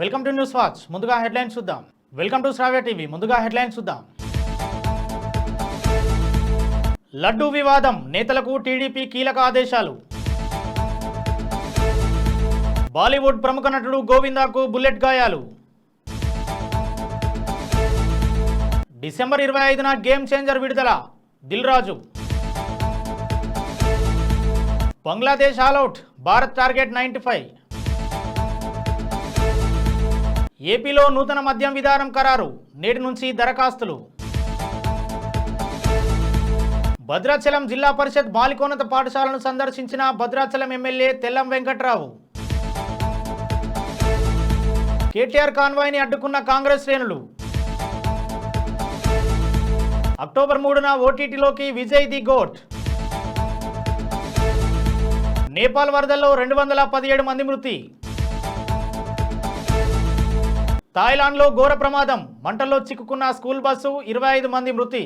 Welcome to news watch. ముందుగా headlines చూద్దాం. Welcome to Shravya TV. ముందుగా హెడ్లైన్స్ చూద్దాం. లడ్డూ వివాదం. నేతలకు టీడీపీ కీలక ఆదేశాలు. బాలీవుడ్ ప్రముఖ నటుడు గోవిందాకు బుల్లెట్ గాయాలు. డిసెంబర్ ఇరవై ఐదున గేమ్ చేంజర్ విడుదల. Dil Raju. Bangladesh all out Bharat target ninety five. ఏపీలో నూతన మద్యం విధానం ఖరారు నేటి నుంచి దరఖాస్తులు. భద్రాచలం జిల్లా పరిషత్ బాలికోన్నత పాఠశాలను సందర్శించిన భద్రాచలం ఎమ్మెల్యే తెల్లం వెంకట్రావు. కేటీఆర్ కాన్వాయ్ని అడ్డుకున్న కాంగ్రెస్ శ్రేణులు. అక్టోబర్ మూడున ఓటీటీలోకి విజయ్ ది గోట్. నేపాల్ వరదల్లో రెండు వందల పదిహేడు మంది మృతి. థాయిలాండ్లో ఘోర ప్రమాదం. మంటల్లో చిక్కుకున్న స్కూల్ బస్సు ఇరవై ఐదు మంది మృతి.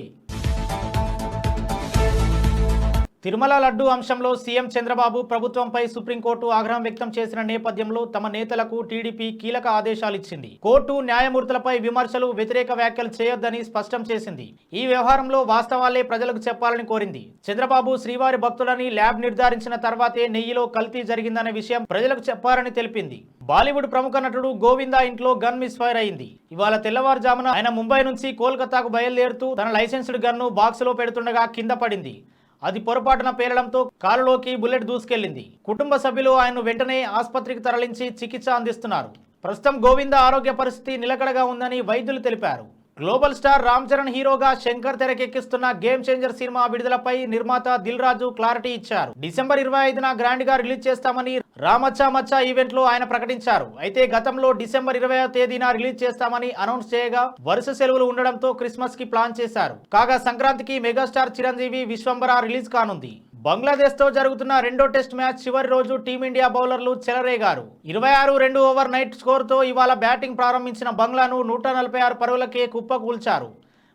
తిరుమల లడ్డు అంశంలో సీఎం చంద్రబాబు ప్రభుత్వంపై సుప్రీంకోర్టు ఆగ్రహం వ్యక్తం చేసిన నేపథ్యంలో తమ నేతలకు టీడీపీ కీలక ఆదేశాలు ఇచ్చింది కోర్టు న్యాయమూర్తులపై విమర్శలు వ్యతిరేక వ్యాఖ్యలు చేయొద్దని స్పష్టం చేసింది. ఈ వ్యవహారంలో వాస్తవాలే ప్రజలకు చెప్పాలని కోరింది. చంద్రబాబు శ్రీవారి భక్తులని ల్యాబ్ నిర్ధారించిన తర్వాతే నెయ్యిలో కల్తీ జరిగిందనే విషయం ప్రజలకు చెప్పారని తెలిపింది. బాలీవుడ్ ప్రముఖ నటుడు గోవిందా ఇంట్లో గన్ మిస్ ఫైర్ అయింది. ఇవాళ తెల్లవారుజామున ఆయన ముంబై నుంచి కోల్కతాకు బయలుదేరుతూ తన లైసెన్స్డ్ గన్ను బాక్స్లో పెడుతుండగా కింద పడింది. అది పొరపాటున పేలడంతో కారులోకి బుల్లెట్ దూసుకెళ్ళింది కుటుంబ సభ్యులు ఆయన్ను వెంటనే ఆసుపత్రికి తరలించి చికిత్స అందిస్తున్నారు. ప్రస్తుతం గోవింద ఆరోగ్య పరిస్థితి నిలకడగా ఉందని వైద్యులు తెలిపారు. గ్లోబల్ స్టార్ రామ్ చరణ్ హీరోగా శంకర్ తెరకెక్కిస్తున్న గేమ్ చేంజర్ సినిమా విడుదలపై నిర్మాత దిల్ రాజు క్లారిటీ ఇచ్చారు. డిసెంబర్ ఇరవై ఐదున గ్రాండ్గా రిలీజ్ చేస్తామని రామచ్చా మచ్చా ఈవెంట్లో ఆయన ప్రకటించారు. అయితే గతంలో డిసెంబర్ ఇరవై తేదీన రిలీజ్ చేస్తామని అనౌన్స్ చేయగా వరుస సెలవులు ఉండడంతో క్రిస్మస్కి ప్లాన్ చేశారు. కాగా సంక్రాంతికి మెగాస్టార్ చిరంజీవి విశ్వంబర రిలీజ్ కానుంది. బంగ్లాదేశ్తో జరుగుతున్న రెండో టెస్ట్ మ్యాచ్ చివరి రోజు టీమిండియా బౌలర్లు చెలరేగారు. ఇరవై ఆరు రెండు ఓవర్ నైట్ స్కోర్తో ఇవాళ బ్యాటింగ్ ప్రారంభించిన బంగ్లాను నూట నలభై ఆరు పరుగులకే కుప్పకూల్చారు.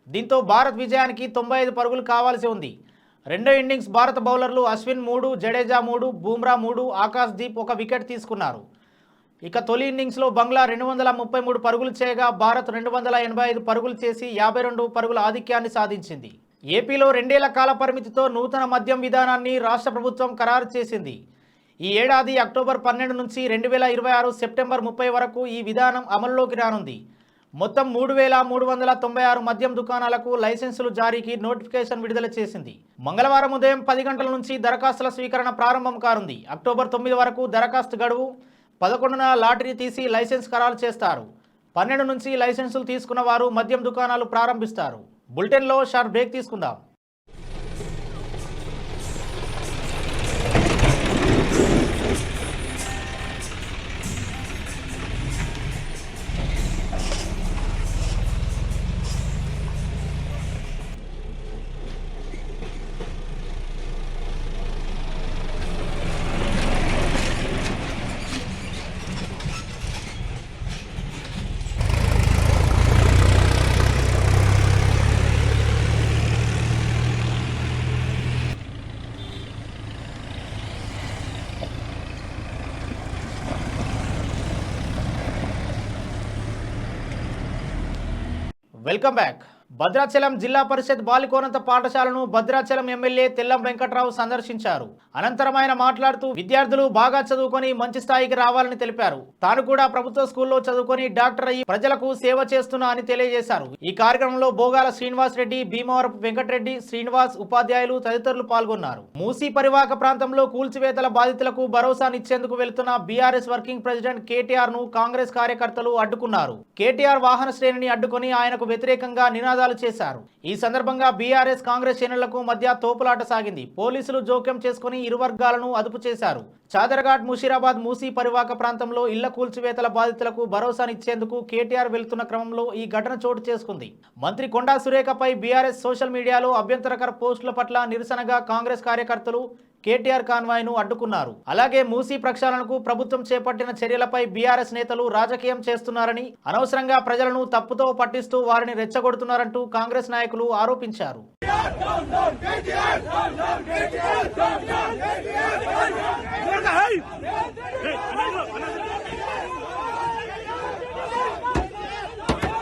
దీంతో భారత్ విజయానికి తొంభై ఐదు పరుగులు కావాల్సి ఉంది. రెండో ఇన్నింగ్స్ భారత బౌలర్లు అశ్విన్ మూడు జడేజా మూడు బూమ్రా మూడు ఆకాశ్ దీప్ ఒక వికెట్ తీసుకున్నారు. ఇక తొలి ఇన్నింగ్స్లో బంగ్లా రెండు వందల ముప్పై మూడు పరుగులు చేయగా భారత్ రెండు వందల ఎనభై ఐదు పరుగులు చేసి యాభై రెండు పరుగుల ఆధిక్యాన్ని సాధించింది. ఏపీలో రెండేళ్ళ కాల పరిమితితో నూతన మద్యం విధానాన్ని రాష్ట్ర ప్రభుత్వం ఖరారు చేసింది. ఈ ఏడాది అక్టోబర్ పన్నెండు నుంచి రెండు వేల ఇరవై ఆరు సెప్టెంబర్ ముప్పై వరకు ఈ విధానం అమల్లోకి రానుంది. మొత్తం మూడు వేల మూడు వందల తొంభై ఆరు మద్యం దుకాణాలకు లైసెన్సులు జారీకి నోటిఫికేషన్ విడుదల చేసింది. మంగళవారం ఉదయం పది గంటల నుంచి దరఖాస్తుల స్వీకరణ ప్రారంభం కానుంది. అక్టోబర్ తొమ్మిది వరకు దరఖాస్తు గడువు పదకొండున లాటరీ తీసి లైసెన్స్ ఖరారు చేస్తారు. పన్నెండు నుంచి లైసెన్సులు తీసుకున్న వారు మద్యం దుకాణాలు ప్రారంభిస్తారు. బులెటిన్లో షార్ట్ బ్రేక్ తీసుకుందాం. వెల్కమ్ బ్యాక్ భద్రాచలం జిల్లా పరిషత్ బాలికోనంత పాఠశాలను భద్రాచలం ఎమ్మెల్యే తెల్లం వెంకట్రావు సందర్శించారు. అనంతరం ఆయన మాట్లాడుతూ విద్యార్థులు బాగా చదువుకొని మంచి స్థాయికి రావాలని తెలిపారు. తాను కూడా ప్రభుత్వ స్కూల్లో చదువుకొని డాక్టర్ అయ్యి ప్రజలకు సేవ చేస్తున్నా అని తెలియజేశారు. ఈ కార్యక్రమంలో బోగాల శ్రీనివాస్ రెడ్డి భీమవరపు వెంకటరెడ్డి శ్రీనివాస్ ఉపాధ్యాయులు తదితరులు పాల్గొన్నారు. మూసీ పరివాహక ప్రాంతంలో కూల్చివేతల బాధితులకు భరోసానిచ్చేందుకు వెళుతున్న బీఆర్ఎస్ వర్కింగ్ ప్రెసిడెంట్ కేటీఆర్ను కాంగ్రెస్ కార్యకర్తలు అడ్డుకున్నారు. కేటీఆర్ వాహన శ్రేణిని అడ్డుకుని ఆయనకు వ్యతిరేకంగా నినాదాలు చేశారు. ఈ సందర్భంగా బీఆర్ఎస్ కాంగ్రెస్ శ్రేణులకు మధ్య తోపులాట సాగింది. పోలీసులు జోక్యం చేసుకుని ఇరు వర్గాలను అదుపు చేశారు. చాదరఘాట్ ముషీరాబాద్ మూసీ పరివాహక ప్రాంతంలో ఇళ్ళ కూల్చివేతల బాధితులకు భరోసానిచ్చేందుకు కేటీఆర్ వెళ్తున్న క్రమంలో ఈ ఘటన చోటు చేసుకుంది. మంత్రి కొండా సురేఖపై బీఆర్ఎస్ సోషల్ మీడియాలో అభ్యంతరకర పోస్టుల పట్ల నిరసనగా కాంగ్రెస్ కార్యకర్తలు కేటీఆర్ కాన్వాయ్ను అడ్డుకున్నారు అలాగే మూసీ ప్రక్షాళనకు ప్రభుత్వం చేపట్టిన చర్యలపై బీఆర్ఎస్ నేతలు రాజకీయం చేస్తున్నారని అనవసరంగా ప్రజలను తప్పుతో పట్టిస్తూ వారిని రెచ్చగొడుతున్నారంటూ కాంగ్రెస్ నాయకులు ఆరోపించారు Hey!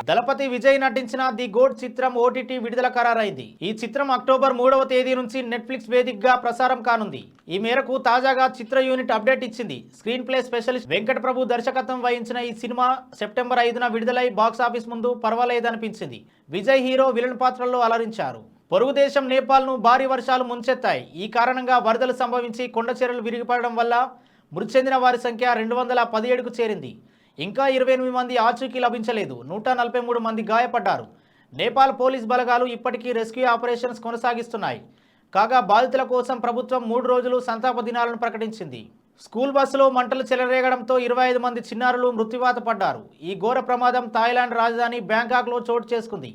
దళపతి విజయ్ నటించిన ది గోడ్ చిత్రం ఓటీటీ విడుదల ఖరారైంది. ఈ చిత్రం అక్టోబర్ మూడవ తేదీ నుంచి నెట్ఫ్లిక్స్ వేదికగా ప్రసారం కానుంది. ఈ మేరకు తాజాగా చిత్ర యూనిట్ అప్డేట్ ఇచ్చింది. Screenplay specialist Venkata Prabhu దర్శకత్వం వహించిన ఈ సినిమా సెప్టెంబర్ ఐదున విడుదలై బాక్స్ ఆఫీస్ ముందు పర్వాలేదనిపించింది. విజయ్ హీరో విలన్ పాత్రల్లో అలరించారు. పొరుగు దేశం నేపాల్ను భారీ వర్షాలు ముంచెత్తాయి. ఈ కారణంగా వరదలు సంభవించి కొండ చర్యలు విరిగిపడడం వల్ల మృతి చెందిన వారి సంఖ్య రెండు వందల పదిహేడుకు చేరింది. ఇంకా ఇరవై ఎనిమిది మంది ఆచూకీ లభించలేదు. నూట నలభై మూడు మంది గాయపడ్డారు. నేపాల్ పోలీస్ బలగాలు ఇప్పటికీ రెస్క్యూ ఆపరేషన్స్ కొనసాగిస్తున్నాయి. కాగా బాధితుల కోసం ప్రభుత్వం మూడు రోజులు సంతాప దినాలను ప్రకటించింది. స్కూల్ బస్సులో మంటలు చెలరేగడంతో ఇరవై ఐదు మంది చిన్నారులు మృత్యువాత పడ్డారు. ఈ ఘోర ప్రమాదం థాయిలాండ్ రాజధాని బ్యాంకాక్లో చోటు చేసుకుంది.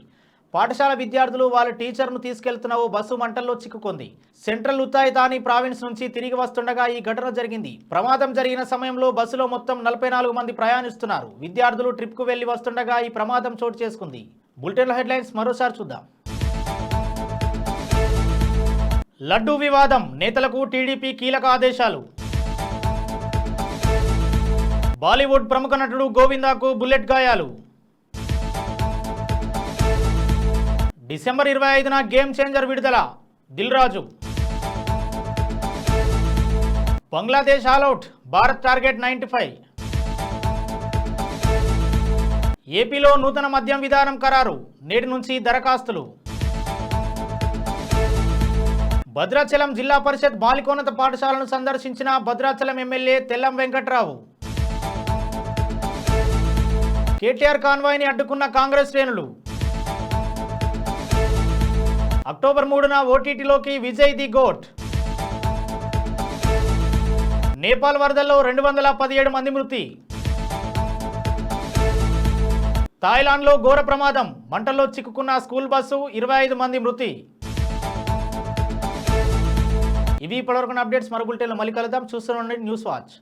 పాఠశాల విద్యార్థులు వాళ్ళ టీచర్ను తీసుకెళ్తున్న ఓ బస్సు మంటల్లో చిక్కుకుంది. సెంట్రల్ ఉత్తాయితాని ప్రావిన్స్ నుంచి తిరిగి వస్తుండగా ఈ ఘటన జరిగింది. ప్రమాదం జరిగిన సమయంలో బస్సులో మొత్తం నలభై నాలుగు మంది ప్రయాణిస్తున్నారు. విద్యార్థులు ట్రిప్కు వెళ్ళి వస్తుండగా ఈ ప్రమాదం చోటు చేసుకుంది. బులెటిన్ల హెడ్లైన్స్ మరోసారి చూద్దాం. లడ్డూ వివాదం నేతలకు టీడీపీ కీలక ఆదేశాలు. బాలీవుడ్ ప్రముఖ నటుడు గోవిందాకు బుల్లెట్ గాయాలు. డిసెంబర్ ఇరవై ఐదున గేమ్ చేంజర్ విడుదల. Dil Raju Bangladesh all out Bharat target ninety five. ఏపీలో నూతన మద్యం విధానం ఖరారు నేటి నుంచి దరఖాస్తులు. భద్రాచలం జిల్లా పరిషత్ బాలికోన్నత పాఠశాలను సందర్శించిన భద్రాచలం ఎమ్మెల్యే తెల్లం వెంకట్రావు. కేటీఆర్ కాన్వాయ్ని అడ్డుకున్న కాంగ్రెస్ శ్రేణులు. అక్టోబర్ మూడున ఓటీటీలోకి విజయ్ ది గోట్. నేపాల్ వరదల్లో రెండు వందల పదిహేడు మంది మృతి. థాయిలాండ్లో ఘోర ప్రమాదం. మంటల్లో చిక్కుకున్న స్కూల్ బస్సు ఇరవై ఐదు మంది మృతి. ఇవి ఇప్పటివరకు అప్డేట్స్. మరో బులెటిన్లో మళ్ళీ కలుద్దాం. చూస్తూ ఉండండి న్యూస్ వాచ్.